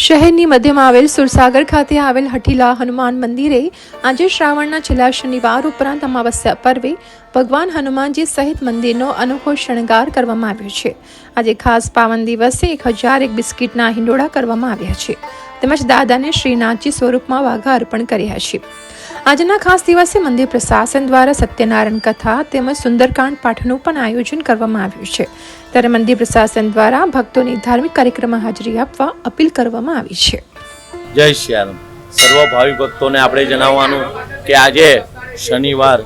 શહેરની મધ્યમાં આવેલ સુરસાગર ખાતે આવેલ હઠીલા હનુમાન મંદિરે આજે શ્રાવણના છેલ્લા શનિવાર ઉપરાંત અમાવસ્યા પર્વે ભગવાન હનુમાનજી સહિત મંદિરનો અનોખો શણગાર કરવામાં આવ્યો છે. આજે ખાસ પાવન દિવસે એક હજાર એક બિસ્કિટના હિંડોળા કરવામાં આવ્યા છે. તેમજ દાદાને શ્રીનાથજી સ્વરૂપમાં વાઘા અર્પણ કર્યા છે. આજના ખાસ દિવસે મંદિર પ્રશાસન દ્વારા સત્યનારાયણ કથા તેમજ સુંદરકાંડ પાઠનું પણ આયોજન કરવામાં આવ્યું છે. ત્યારે મંદિર પ્રશાસન દ્વારા ભક્તોની ધાર્મિક કાર્યક્રમમાં હાજરી આપવા અપીલ કરવામાં આવી છે. જય શ્યારામ. સર્વ ભાવિ ભક્તોને આપણે જણાવવાનું કે આજે શનિવાર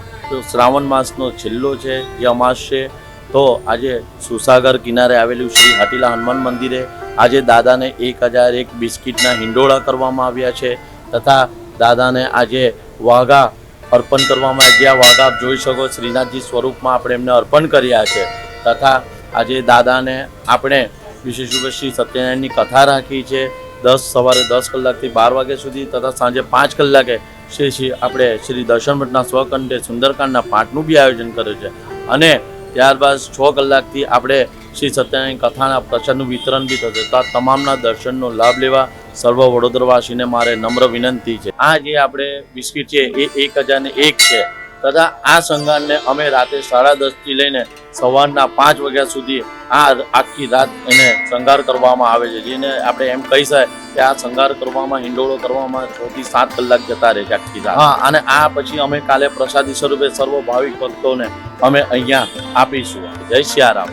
શ્રાવણ માસનો છેલ્લો છે જે અમાસ છે, તો આજે સુસાગર કિનારે આવેલું શ્રી હાટીલા હનુમાન મંદિરે આજે દાદાને એક હજાર એક બિસ્કિટના હિંડોળા કરવામાં આવ્યા છે તથા દાદાને આજે વાઘા અર્પણ કરવામાં આવ્યા. વાઘા આપ જોઈ શકો શ્રીનાથજી સ્વરૂપમાં આપણે એમને અર્પણ કર્યા છે. તથા આજે દાદાને આપણે વિશેષ રૂપે શ્રી સત્યનારાયણની કથા રાખી છે. દસ સવારે દસ કલાકથી બાર વાગ્યા સુધી તથા સાંજે પાંચ કલાકે શ્રી શ્રી આપણે શ્રી દર્શન ભટ્ટના સ્વકંઠે સુંદરકાંડના પાઠનું બી આયોજન કર્યું છે. અને ત્યારબાદ છ કલાકથી આપણે શ્રી સત્યનારાયણ કથાના પ્રસાદનું વિતરણ બી થશે. તો આ તમામના દર્શનનો લાભ લેવા સર્વ વડોદરાવાસીને મારે નમ્ર વિનંતી છે. આ જે આપણે બિસ્કિટ છે એ એક હજાર ને એક છે. તથા આ સંગાનને અમે રાતે સાડા દસથી લઈને સવારના પાંચ વાગ્યા સુધી આ આખી રાત એને શણગાર કરવામાં આવે છે. જેને આપણે એમ કહી શકાય કે આ શણગાર કરવામાં, હિંડોળો કરવામાં છ થી સાત કલાક જતા રહે છે આખી રાત. અને આ પછી અમે કાલે પ્રસાદી સ્વરૂપે સર્વ ભાવિક ભક્તોને અમે અહીંયા આપીશું. જય સિયારામ